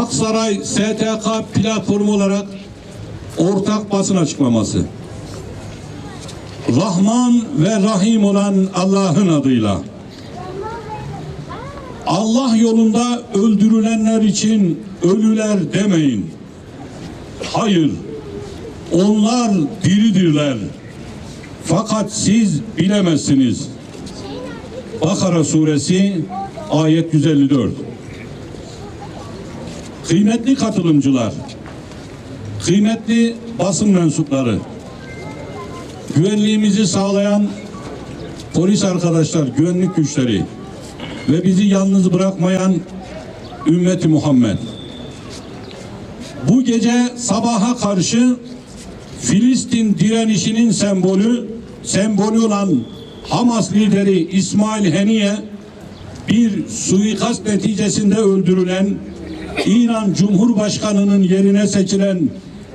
Aksaray STK platformu olarak ortak basın açıklaması. Rahman ve Rahim olan Allah'ın adıyla. Allah yolunda öldürülenler için ölüler demeyin. Hayır. Onlar diridirler. Fakat siz bilemezsiniz. Bakara suresi ayet 154. Kıymetli katılımcılar, kıymetli basın mensupları, güvenliğimizi sağlayan polis arkadaşlar, güvenlik güçleri ve bizi yalnız bırakmayan ümmeti Muhammed. Bu gece sabaha karşı Filistin direnişinin sembolü, sembolü olan Hamas lideri İsmail Heniye bir suikast neticesinde öldürülen İran Cumhurbaşkanı'nın yerine seçilen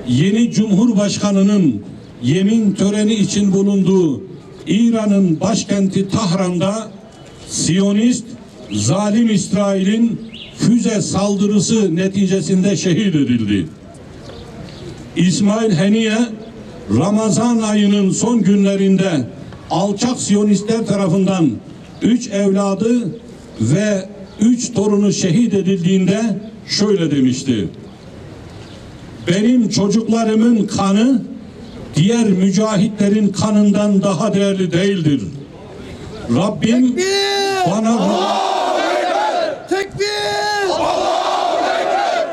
yeni Cumhurbaşkanı'nın yemin töreni için bulunduğu İran'ın başkenti Tahran'da Siyonist zalim İsrail'in füze saldırısı neticesinde şehit edildi. İsmail Heniye Ramazan ayının son günlerinde alçak Siyonistler tarafından üç evladı ve üç torunu şehit edildiğinde şöyle demişti. Benim çocuklarımın kanı diğer mücahitlerin kanından daha değerli değildir. Rabbim bana Tekbir!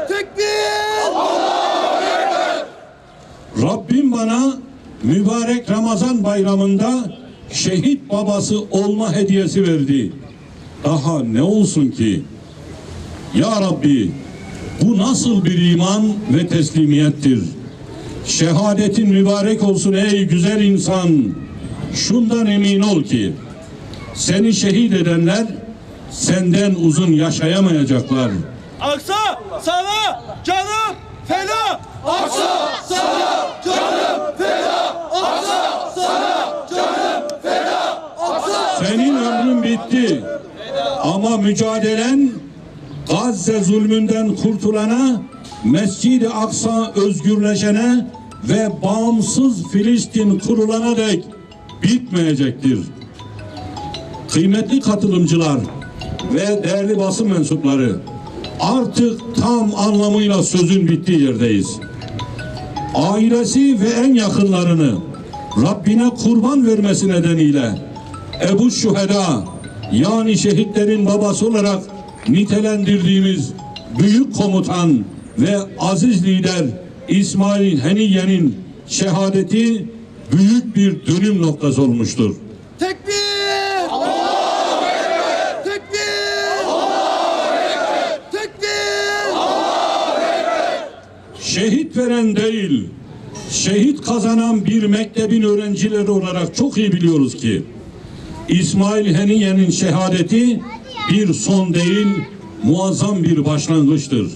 Tekbir! Rabbim bana mübarek Ramazan bayramında şehit babası olma hediyesi verdi. Daha ne olsun ki? Ya Rabbi bu nasıl bir iman ve teslimiyettir? Şehadetin mübarek olsun ey güzel insan. Şundan emin ol ki seni şehit edenler senden uzun yaşayamayacaklar. Aksa sana canım feda! Aksa sana canım feda! Aksa sana canım feda! Aksa! Senin ömrün bitti. Ama mücadelen Gazze zulmünden kurtulana, Mescid-i Aksa özgürleşene ve bağımsız Filistin kurulana dek bitmeyecektir. Kıymetli katılımcılar ve değerli basın mensupları, artık tam anlamıyla sözün bittiği yerdeyiz. Ailesi ve en yakınlarını Rabbine kurban vermesi nedeniyle Ebu Şüheda yani şehitlerin babası olarak nitelendirdiğimiz büyük komutan ve aziz lider İsmail Heniye'nin şehadeti büyük bir dönüm noktası olmuştur. Tekbir! Allahu Ekber! Tekbir! Allahu Ekber! Tekbir! Şehit veren değil, şehit kazanan bir mektebin öğrencileri olarak çok iyi biliyoruz ki İsmail Heniye'nin şehadeti bir son değil, muazzam bir başlangıçtır.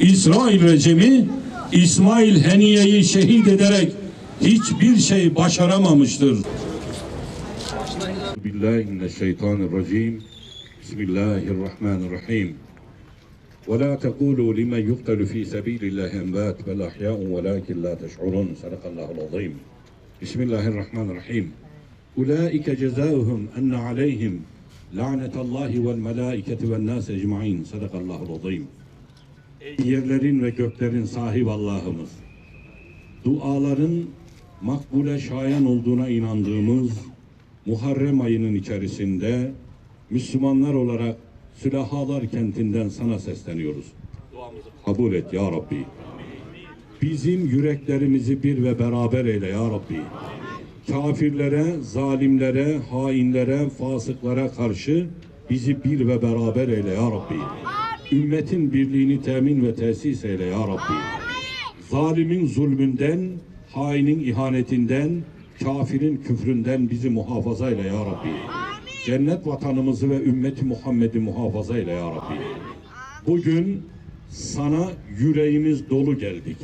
İsrail rejimi İsmail Heniye'yi şehit ederek hiçbir şey başaramamıştır. Bismillahirrahmanirrahim. Bismillahirrahmanirrahim. ولا تقولوا لمن يقتل في سبيل الله أموات بل أحياء ولكن لا تشعرون صدق الله العظيم بسم الله الرحمن الرحيم Ulaike cezauhum enne aleyhim lanetallahi vel melaiketi vel nas ecmaîn. Sadakallahu azim. Ey yerlerin ve göklerin sahip Allah'ımız. Duaların makbule şayan olduğuna inandığımız Muharrem ayının içerisinde Müslümanlar olarak Sülahalar kentinden sana sesleniyoruz. Kabul et ya Rabbi. Bizim yüreklerimizi bir ve beraber eyle ya Rabbi. Kafirlere, zalimlere, hainlere, fasıklara karşı bizi bir ve beraber eyle ya Rabbi. Ümmetin birliğini temin ve tesis eyle ya Rabbi. Zalimin zulmünden, hainin ihanetinden, kafirin küfründen bizi muhafaza eyle ya Rabbi. Cennet vatanımızı ve ümmeti Muhammed'i muhafaza eyle ya Rabbi. Bugün sana yüreğimiz dolu geldik.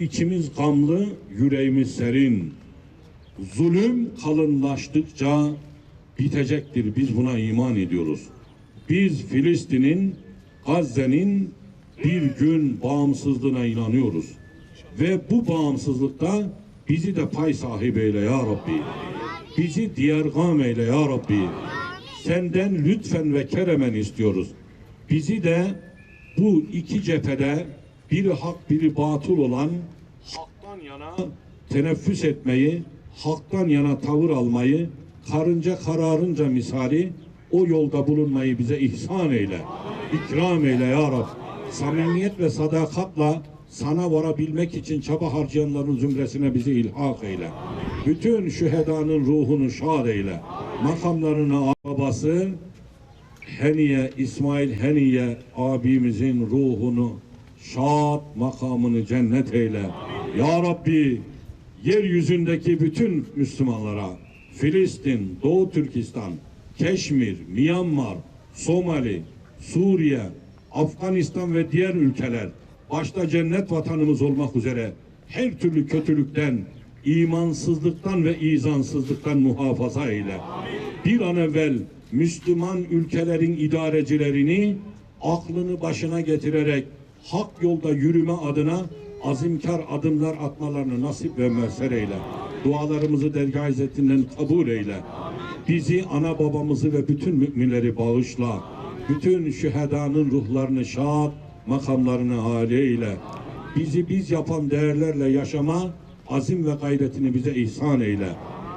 İçimiz gamlı, yüreğimiz serin. Zulüm kalınlaştıkça bitecektir. Biz buna iman ediyoruz. Biz Filistin'in, Gazze'nin bir gün bağımsızlığına inanıyoruz. Ve bu bağımsızlıkta bizi de pay sahibi eyle ya Rabbi. Bizi diyargam eyle ya Rabbi. Senden lütfen ve keremen istiyoruz. Bizi de bu iki cephede biri hak biri batıl olan haktan yana teneffüs etmeyi, haktan yana tavır almayı, karınca kararınca misali o yolda bulunmayı bize ihsan eyle. İkram eyle ya Rab. Samimiyet ve sadakatla sana varabilmek için çaba harcayanların zümresine bizi ilhak eyle. Bütün şühedanın ruhunu şad eyle. Makamlarını babası Heniye, İsmail Heniye abimizin ruhunu şad makamını cennet eyle. Ya Rabbi yeryüzündeki bütün Müslümanlara Filistin, Doğu Türkistan, Keşmir, Myanmar, Somali, Suriye, Afganistan ve diğer ülkeler başta cennet vatanımız olmak üzere her türlü kötülükten, imansızlıktan ve izansızlıktan muhafaza eyle. Bir an evvel Müslüman ülkelerin idarecilerini aklını başına getirerek hak yolda yürüme adına azimkar adımlar atmalarını nasip ve müesser eyle. Dualarımızı dergah izzetinden kabul eyle. Bizi, ana babamızı ve bütün müminleri bağışla. Bütün şühedanın ruhlarını şad, makamlarını eyle. Bizi biz yapan değerlerle yaşama, azim ve gayretini bize ihsan eyle.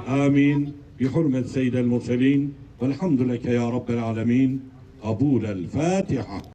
Amin. Bi hurmet seyyidel murselin. Velhamdülillah ya Rabbel alemin. Kabul el Fatiha.